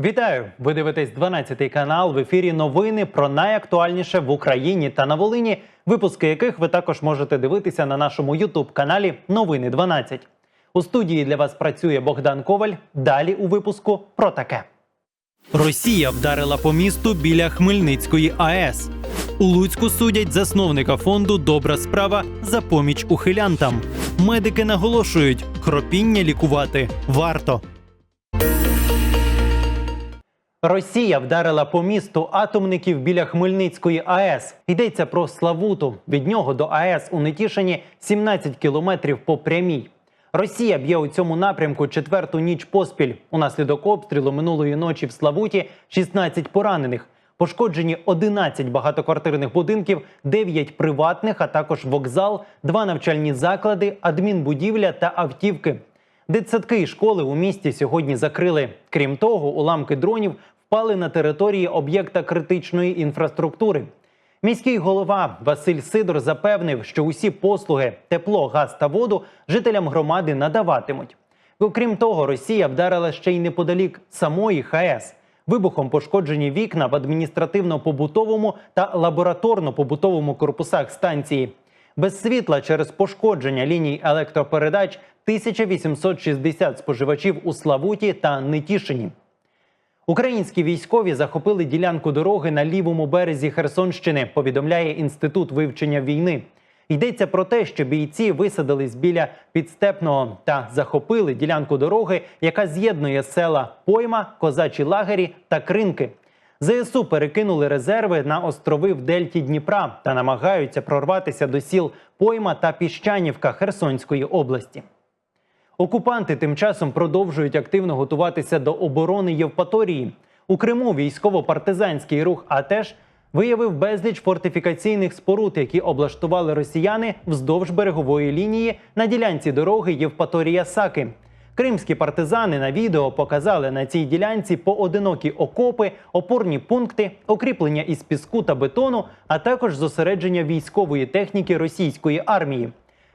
Вітаю! Ви дивитесь 12 канал. В ефірі новини про найактуальніше в Україні та на Волині, випуски яких ви також можете дивитися на нашому Ютуб каналі Новини 12. У студії для вас працює Богдан Коваль. Далі у випуску про таке. Росія вдарила по місту біля Хмельницької АЕС. У Луцьку судять засновника фонду Добра справа за поміч ухилянтам. Медики наголошують, хропіння лікувати варто. Росія вдарила по місту атомників біля Хмельницької АЕС. Йдеться про Славуту. Від нього до АЕС у Нетішині 17 кілометрів по прямій. Росія б'є у цьому напрямку четверту ніч поспіль. Унаслідок обстрілу минулої ночі в Славуті 16 поранених. Пошкоджені 11 багатоквартирних будинків, 9 приватних, а також вокзал, 2 навчальні заклади, адмінбудівля та автівки. Дитсадки і школи у місті сьогодні закрили. Крім того, уламки дронів впали на території об'єкта критичної інфраструктури. Міський голова Василь Сидор запевнив, що усі послуги тепло, газ та воду жителям громади надаватимуть. Окрім того, Росія вдарила ще й неподалік самої ХАЕС. Вибухом пошкоджені вікна в адміністративно-побутовому та лабораторно-побутовому корпусах станції. Без світла через пошкодження ліній електропередач 1860 споживачів у Славуті та Нетішині. Українські військові захопили ділянку дороги на лівому березі Херсонщини. Повідомляє інститут вивчення війни. Йдеться про те, що бійці висадились біля підстепного та захопили ділянку дороги, яка з'єднує села Пойма, Козачі лагері та Кринки. ЗСУ перекинули резерви на острови в Дельті Дніпра та намагаються прорватися до сіл Пойма та Піщанівка Херсонської області. Окупанти тим часом продовжують активно готуватися до оборони Євпаторії. У Криму військово-партизанський рух АТЕШ виявив безліч фортифікаційних споруд, які облаштували росіяни вздовж берегової лінії на ділянці дороги Євпаторія Саки. Кримські партизани на відео показали на цій ділянці поодинокі окопи, опорні пункти, окріплення із піску та бетону, а також зосередження військової техніки російської армії.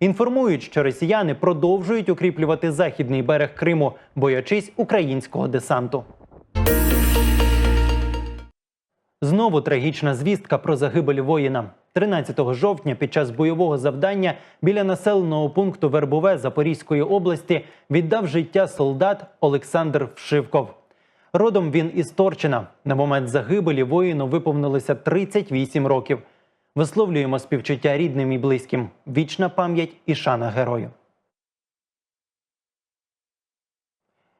Інформують, що росіяни продовжують укріплювати західний берег Криму, боячись українського десанту. Знову трагічна звістка про загибель воїна. 13 жовтня під час бойового завдання біля населеного пункту Вербове Запорізької області віддав життя солдат Олександр Вшивков. Родом він із Торчина. На момент загибелі воїну виповнилося 38 років. Висловлюємо співчуття рідним і близьким. Вічна пам'ять і шана герою.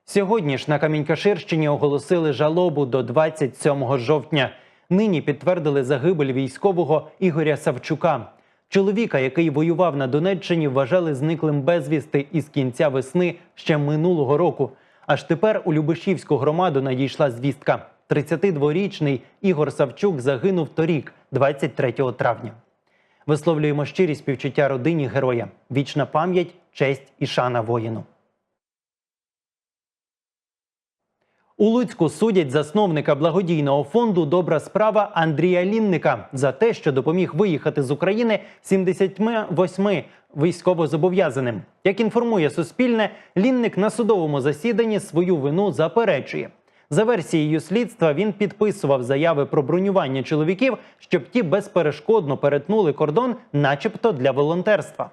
Сьогодні ж на Камінькаширщині оголосили жалобу до 27 жовтня. Нині підтвердили загибель військового Ігоря Савчука. Чоловіка, який воював на Донеччині, вважали зниклим безвісти із кінця весни ще минулого року. Аж тепер у Любешівську громаду надійшла звістка. 32-річний Ігор Савчук загинув торік, 23 травня. Висловлюємо щирі співчуття родині героя. Вічна пам'ять, честь і шана воїну. У Луцьку судять засновника благодійного фонду Добра справа Андрія Лінника за те, що допоміг виїхати з України 78 військовозобов'язаним. Як інформує Суспільне, Лінник на судовому засіданні свою вину заперечує. За версією слідства він підписував заяви про бронювання чоловіків, щоб ті безперешкодно перетнули кордон, начебто для волонтерства.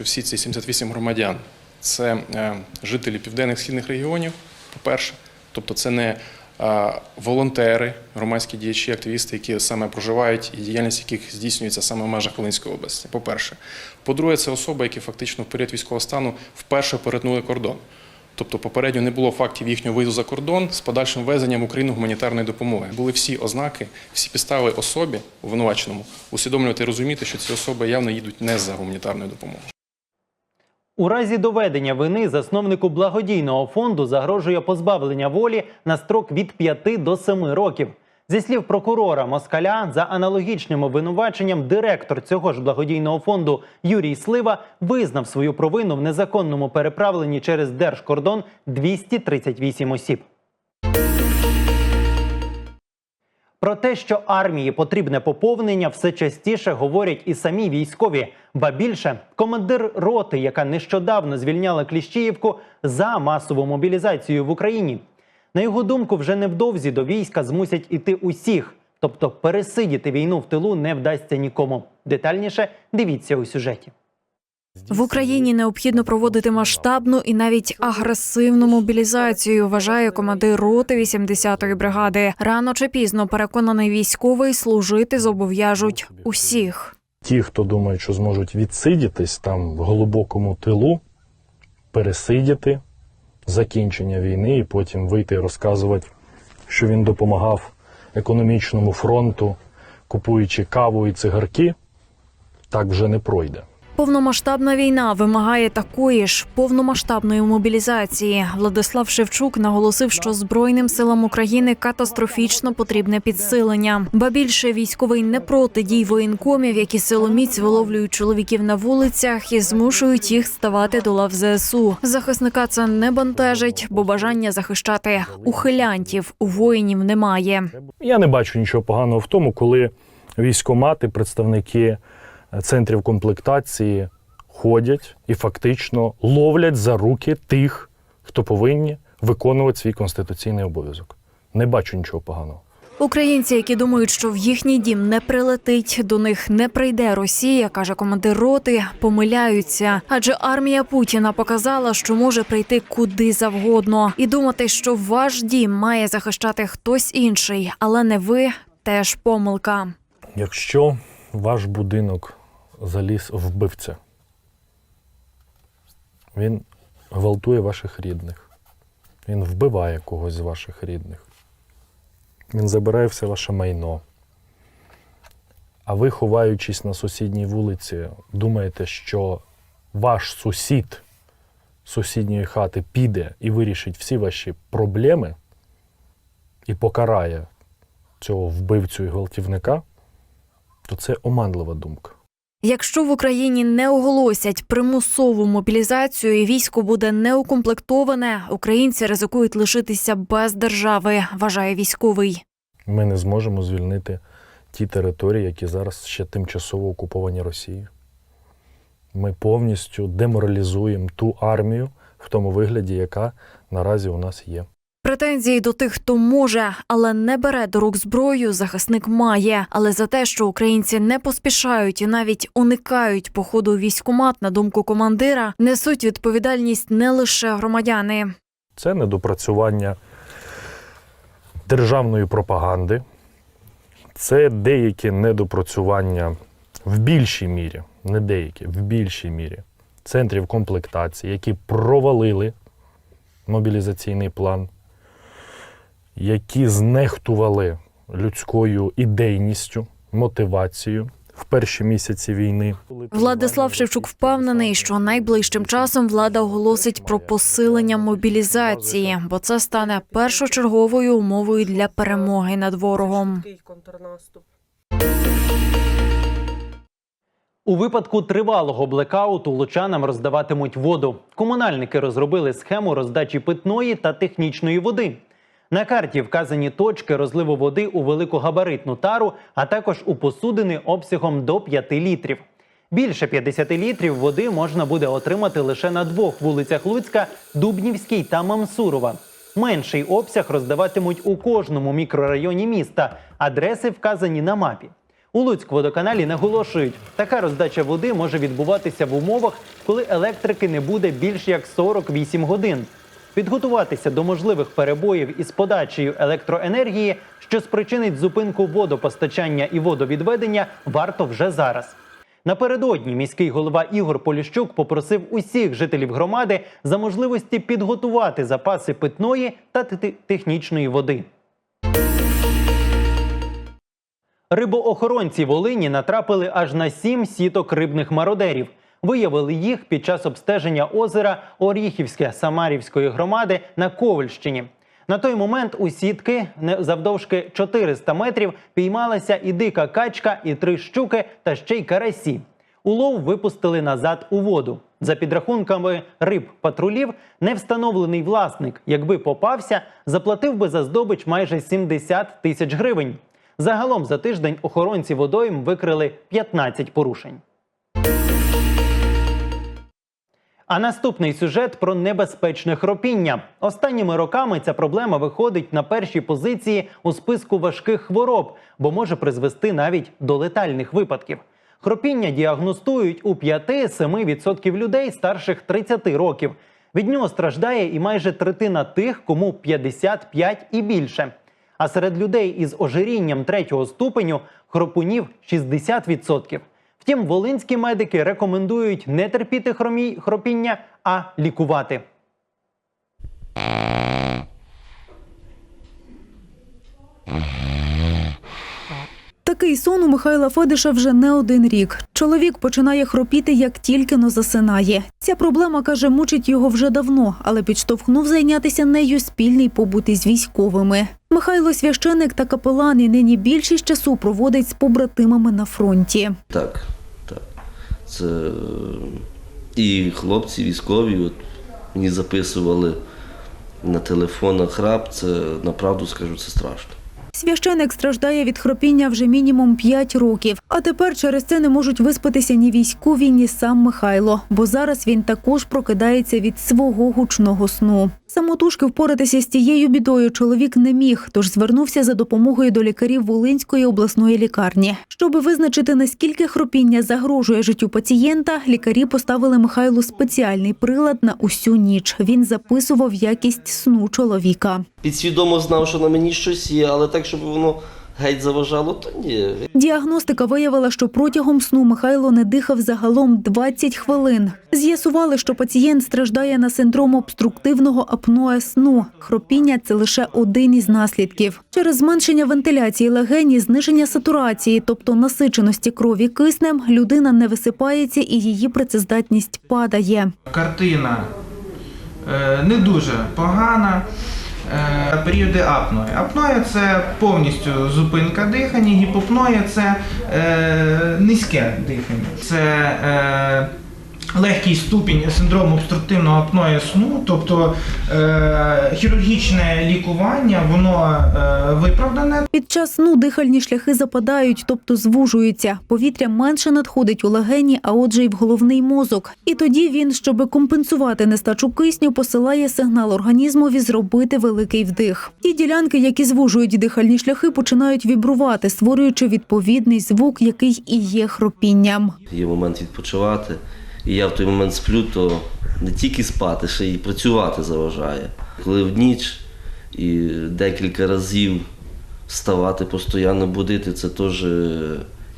Всі ці 78 громадян це е, жителі південних східних регіонів, по-перше. Тобто це не е, волонтери, громадські діячі, активісти, які саме проживають і діяльність яких здійснюється саме в межах Волинської області. По-перше. По-друге, це особи, які фактично в період військового стану вперше перетнули кордон. Тобто попередньо не було фактів їхнього виїзду за кордон з подальшим ввезенням в Україну гуманітарної допомоги. Були всі ознаки, всі підстави особі обвинуваченому усвідомлювати і розуміти, що ці особи явно їдуть не за гуманітарною допомогою. У разі доведення вини засновнику благодійного фонду загрожує позбавлення волі на строк від 5 до 7 років. Зі слів прокурора Москаля, за аналогічним обвинуваченням директор цього ж благодійного фонду Юрій Слива визнав свою провину в незаконному переправленні через держкордон 238 осіб. Про те, що армії потрібне поповнення, все частіше говорять і самі військові. Ба більше, командир роти, яка нещодавно звільняла Кліщіївку за масову мобілізацію в Україні. На його думку, вже невдовзі до війська змусять іти усіх, тобто пересидіти війну в тилу не вдасться нікому. Детальніше дивіться у сюжеті. В Україні необхідно проводити масштабну і навіть агресивну мобілізацію. Вважає командир роти 80-ї бригади. Рано чи пізно переконаний військовий служити зобов'яжуть усіх. Ті, хто думають, що зможуть відсидітись там в глибокому тилу, пересидіти закінчення війни і потім вийти і розказувати, що він допомагав економічному фронту, купуючи каву і цигарки, так вже не пройде. Повномасштабна війна вимагає такої ж повномасштабної мобілізації. Владислав Шевчук наголосив, що збройним силам України катастрофічно потрібне підсилення. Ба більше військовий не проти дій воєнкомів, які силоміць виловлюють чоловіків на вулицях і змушують їх ставати до лав ЗСУ. Захисника це не бентежить, бо бажання захищати ухилянтів у воїнів немає. Я не бачу нічого поганого в тому, коли військомати, представники центрів комплектації ходять і фактично ловлять за руки тих, хто повинні виконувати свій конституційний обов'язок. Не бачу нічого поганого. Українці, які думають, що в їхній дім не прилетить, до них не прийде Росія, каже командир роти, помиляються. Адже армія Путіна показала, що може прийти куди завгодно, і думати, що ваш дім має захищати хтось інший, але не ви, теж помилка. Якщо ваш будинок заліз вбивця, він гвалтує ваших рідних, він вбиває когось з ваших рідних, він забирає все ваше майно. А ви, ховаючись на сусідній вулиці, думаєте, що ваш сусід сусідньої хати піде і вирішить всі ваші проблеми і покарає цього вбивцю і гвалтівника, то це оманлива думка. Якщо в Україні не оголосять примусову мобілізацію і військо буде неукомплектоване, українці ризикують лишитися без держави, вважає військовий. Ми не зможемо звільнити ті території, які зараз ще тимчасово окуповані Росією. Ми повністю деморалізуємо ту армію в тому вигляді, яка наразі у нас є. Претензії до тих, хто може, але не бере до рук зброю, захисник має. Але за те, що українці не поспішають і навіть уникають походу військкомат, на думку командира, несуть відповідальність не лише громадяни. Це недопрацювання державної пропаганди, це деякі недопрацювання в більшій мірі, не деякі, в більшій мірі центрів комплектації, які провалили мобілізаційний план, які знехтували людською ідейністю, мотивацією в перші місяці війни. Владислав Шевчук впевнений, що найближчим часом влада оголосить про посилення мобілізації, бо це стане першочерговою умовою для перемоги над ворогом. Контрнаступ. У випадку тривалого блекауту лучанам роздаватимуть воду. Комунальники розробили схему роздачі питної та технічної води. На карті вказані точки розливу води у великогабаритну тару, а також у посудини обсягом до 5 літрів. Більше 50 літрів води можна буде отримати лише на двох вулицях Луцька Дубнівській та Мамсурова. Менший обсяг роздаватимуть у кожному мікрорайоні міста. Адреси вказані на мапі. У Луцькводоканалі наголошують, така роздача води може відбуватися в умовах, коли електрики не буде більш як 48 годин. Підготуватися до можливих перебоїв із подачею електроенергії, що спричинить зупинку водопостачання і водовідведення, варто вже зараз. Напередодні міський голова Ігор Поліщук попросив усіх жителів громади за можливості підготувати запаси питної та технічної води. Рибоохоронці Волині натрапили аж на сім сіток рибних мародерів. Виявили їх під час обстеження озера Оріхівське Самарівської громади на Ковальщині. На той момент у сітки завдовжки 400 метрів піймалася і дика качка, і три щуки та ще й карасі. Улов випустили назад у воду. За підрахунками риб патрулів, невстановлений власник, якби попався, заплатив би за здобич майже 70 тисяч гривень. Загалом за тиждень охоронці водойм викрили 15 порушень. А наступний сюжет про небезпечне хропіння. Останніми роками ця проблема виходить на перші позиції у списку важких хвороб, бо може призвести навіть до летальних випадків. Хропіння діагностують у 5-7% людей старших 30 років. Від нього страждає і майже третина тих, кому 55 і більше. А серед людей із ожирінням третього ступеню хропунів 60%. Втім, волинські медики рекомендують не терпіти хромі- хропіння, а лікувати. Такий сон у Михайла Федиша вже не один рік. Чоловік починає хропіти, як тільки но засинає. Ця проблема, каже, мучить його вже давно, але підштовхнув зайнятися нею спільний побут із військовими. Михайло священик та капелан і нині більшість часу проводить з побратимами на фронті. Так, так. Це і хлопці військові от, мені записували на телефонах храп. Це направду скажу, це страшно. Священик страждає від хропіння вже мінімум 5 років. А тепер через це не можуть виспатися ні військові, ні сам Михайло, бо зараз він також прокидається від свого гучного сну. Самотужки впоратися з тією бідою чоловік не міг, тож звернувся за допомогою до лікарів Волинської обласної лікарні. Щоби визначити наскільки хропіння загрожує життю пацієнта, лікарі поставили Михайлу спеціальний прилад на усю ніч. Він записував якість сну чоловіка. Підсвідомо знав, що на мені щось є, але так, щоб воно геть заважало, то ні. Діагностика виявила, що протягом сну Михайло не дихав загалом 20 хвилин. З'ясували, що пацієнт страждає на синдром обструктивного апноe сну. Хропіння це лише один із наслідків. Через зменшення вентиляції легень і зниження сатурації, тобто насиченості крові киснем, людина не висипається і її працездатність падає. Картина е, не дуже погана. Е, Періоди апної. Апноя це повністю зупинка дихання, гіпопноя це е, низьке дихання. Це е, легкий ступінь синдрому обструктивного апноя сну, тобто е, хірургічне лікування, воно е, виправдане. Під час сну дихальні шляхи западають, тобто звужуються. Повітря менше надходить у легені, а отже, й в головний мозок. І тоді він, щоб компенсувати нестачу кисню, посилає сигнал організмові зробити великий вдих. Ті ділянки, які звужують дихальні шляхи, починають вібрувати, створюючи відповідний звук, який і є хропінням. Є момент відпочивати. І я в той момент сплю, то не тільки спати, ще й працювати заважає. Коли в ніч і декілька разів вставати, постійно будити, це теж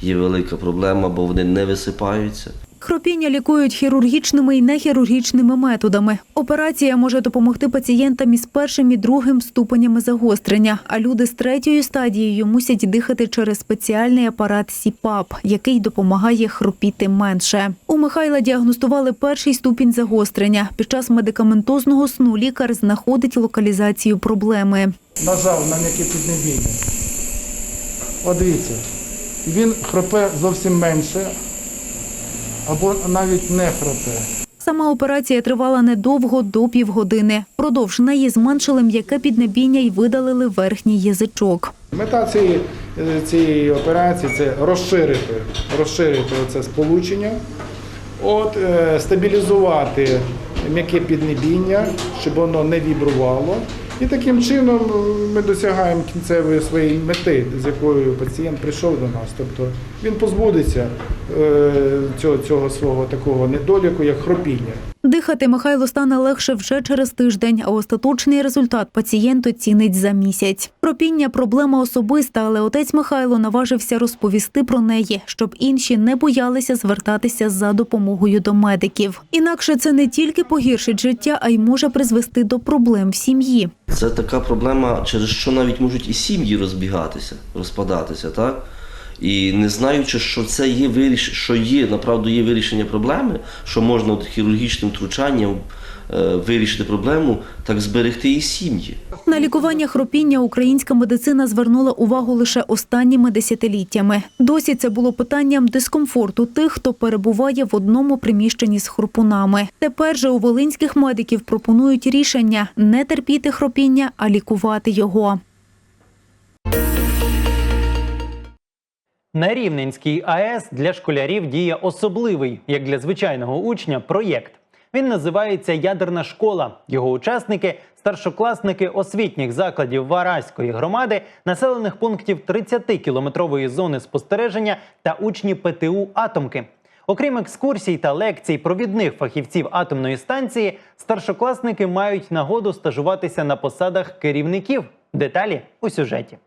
є велика проблема, бо вони не висипаються. Хропіння лікують хірургічними і нехірургічними методами. Операція може допомогти пацієнтам із першим і другим ступенями загострення, а люди з третьою стадією мусять дихати через спеціальний апарат СІПАП, який допомагає хропіти менше. У Михайла діагностували перший ступінь загострення. Під час медикаментозного сну лікар знаходить локалізацію проблеми. нажав на м'яке піднебіння. От дивіться, він хропе зовсім менше, або навіть не хропе. Сама операція тривала недовго до півгодини. Продовж неї зменшили м'яке піднебіння і видалили верхній язичок. Мета цієї, е, цієї операції це розширити, розширити це сполучення, от, е, стабілізувати м'яке піднебіння, щоб воно не вібрувало. І таким чином е, ми досягаємо кінцевої своєї мети, з якою пацієнт прийшов до нас. Тобто він позбудеться е, цього, цього свого такого недоліку, як хропіння. Дихати Михайло стане легше вже через тиждень, а остаточний результат пацієнт оцінить за місяць. Пропіння проблема особиста, але отець Михайло наважився розповісти про неї, щоб інші не боялися звертатися за допомогою до медиків. Інакше це не тільки погіршить життя, а й може призвести до проблем в сім'ї. Це така проблема, через що навіть можуть і сім'ї розбігатися, розпадатися, так? І не знаючи, що це є виріш... що є, направду є вирішення проблеми, що можна от хірургічним втручанням е, вирішити проблему, так зберегти і сім'ї. На лікування хропіння українська медицина звернула увагу лише останніми десятиліттями. Досі це було питанням дискомфорту тих, хто перебуває в одному приміщенні з хропунами. Тепер же у волинських медиків пропонують рішення не терпіти хропіння, а лікувати його. На Рівненській АЕС для школярів діє особливий, як для звичайного учня, проєкт. Він називається Ядерна школа. Його учасники старшокласники освітніх закладів Вараської громади, населених пунктів 30-кілометрової зони спостереження та учні ПТУ Атомки. Окрім екскурсій та лекцій провідних фахівців атомної станції, старшокласники мають нагоду стажуватися на посадах керівників. Деталі у сюжеті.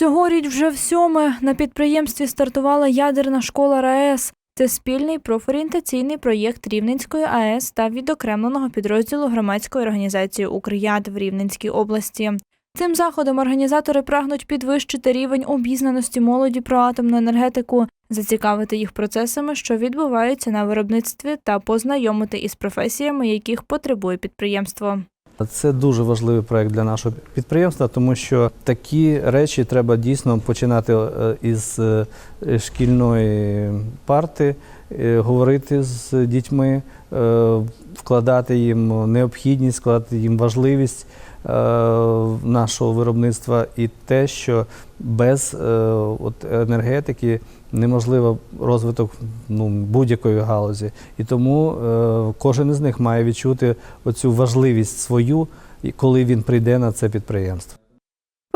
Цьогоріч вже в сьоме на підприємстві стартувала ядерна школа РаЕС. Це спільний профорієнтаційний проєкт Рівненської АЕС та відокремленого підрозділу громадської організації Укряд в Рівненській області. Цим заходом організатори прагнуть підвищити рівень обізнаності молоді про атомну енергетику, зацікавити їх процесами, що відбуваються на виробництві, та познайомити із професіями, яких потребує підприємство. Це дуже важливий проект для нашого підприємства, тому що такі речі треба дійсно починати е, із е, шкільної парти, е, говорити з дітьми, вкладати їм необхідність, вкладати їм важливість нашого виробництва і те, що без е, енергетики неможливо розвиток ну, будь-якої галузі. І тому е, кожен із них має відчути оцю важливість свою, коли він прийде на це підприємство.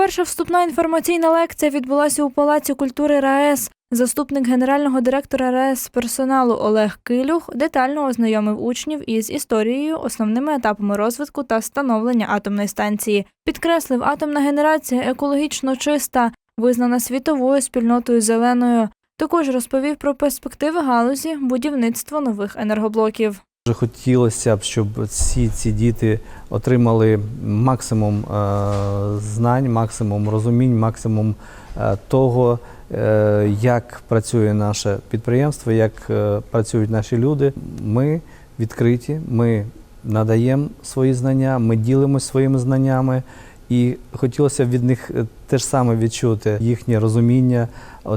Перша вступна інформаційна лекція відбулася у Палаці культури РаЕС. Заступник генерального директора РаЕС персоналу Олег Килюх детально ознайомив учнів із історією, основними етапами розвитку та становлення атомної станції. Підкреслив, атомна генерація екологічно чиста, визнана світовою спільнотою зеленою. Також розповів про перспективи галузі будівництва нових енергоблоків. Дуже хотілося б, щоб всі ці діти отримали максимум е, знань, максимум розумінь, максимум е, того, е, як працює наше підприємство, як працюють наші люди. Ми відкриті, ми надаємо свої знання, ми ділимося своїми знаннями. І хотілося б від них е, теж саме відчути їхнє розуміння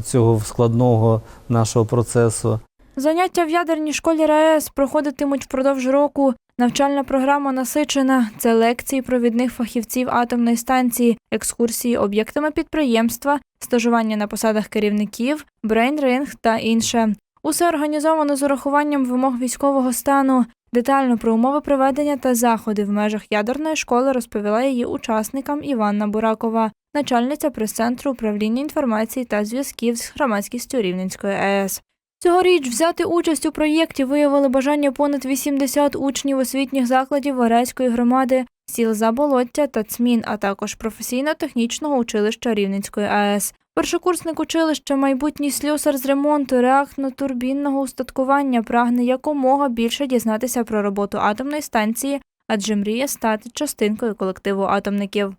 цього складного нашого процесу. Заняття в ядерній школі РаЕС проходитимуть впродовж року. Навчальна програма насичена. Це лекції провідних фахівців атомної станції, екскурсії об'єктами підприємства, стажування на посадах керівників, брейнринг та інше. Усе організовано з урахуванням вимог військового стану. Детально про умови проведення та заходи в межах ядерної школи розповіла її учасникам Іванна Буракова, начальниця прес-центру управління інформації та зв'язків з громадськістю Рівненської АЕС. Цьогоріч взяти участь у проєкті виявили бажання понад 80 учнів освітніх закладів Варецької громади, сіл Заболоття та Цмін, а також професійно-технічного училища Рівненської АЕС. Першокурсник училища, майбутній слюсар з ремонту реактно-турбінного устаткування прагне якомога більше дізнатися про роботу атомної станції, адже мріє стати частинкою колективу атомників.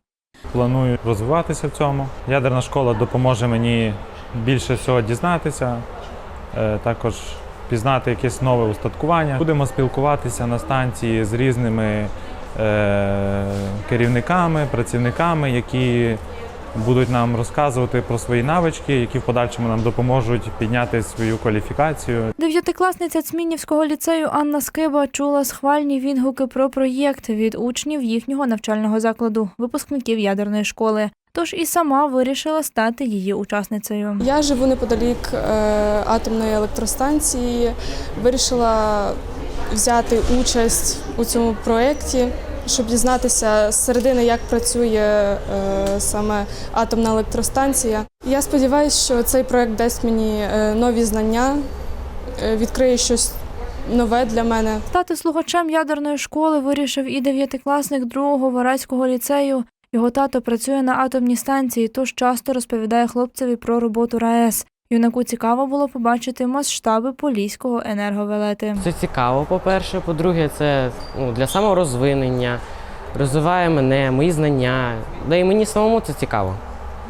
Планую розвиватися в цьому. Ядерна школа допоможе мені більше всього дізнатися, також пізнати якесь нове устаткування. Будемо спілкуватися на станції з різними е, керівниками, працівниками, які будуть нам розказувати про свої навички, які в подальшому нам допоможуть підняти свою кваліфікацію. Дев'ятикласниця Цмінівського ліцею Анна Скиба чула схвальні відгуки про проєкт від учнів їхнього навчального закладу, випускників ядерної школи. Тож і сама вирішила стати її учасницею. Я живу неподалік е, атомної електростанції. Вирішила взяти участь у цьому проєкті, щоб дізнатися з середини, як працює е, саме атомна електростанція. Я сподіваюся, що цей проєкт дасть мені е, нові знання, е, відкриє щось нове для мене. Стати слухачем ядерної школи вирішив і дев'ятикласник другого Вараського ліцею. Його тато працює на атомній станції, тож часто розповідає хлопцеві про роботу РаЕС. Юнаку цікаво було побачити масштаби поліського енерговелети. Це цікаво, по-перше. По-друге, це ну, для саморозвинення, розвиває мене, мої знання. Да і мені самому це цікаво.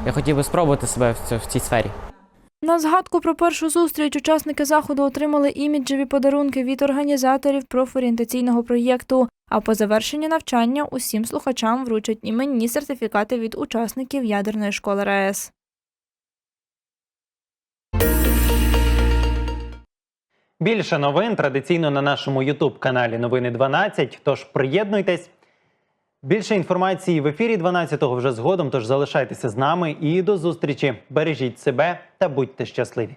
Я хотів би спробувати себе в, цій сфері. На згадку про першу зустріч учасники заходу отримали іміджеві подарунки від організаторів профорієнтаційного проєкту. А по завершенні навчання усім слухачам вручать іменні сертифікати від учасників ядерної школи РаЕС. Більше новин традиційно на нашому Ютуб каналі Новини 12. Тож приєднуйтесь. Більше інформації в ефірі 12-го вже згодом. Тож залишайтеся з нами і до зустрічі. Бережіть себе та будьте щасливі.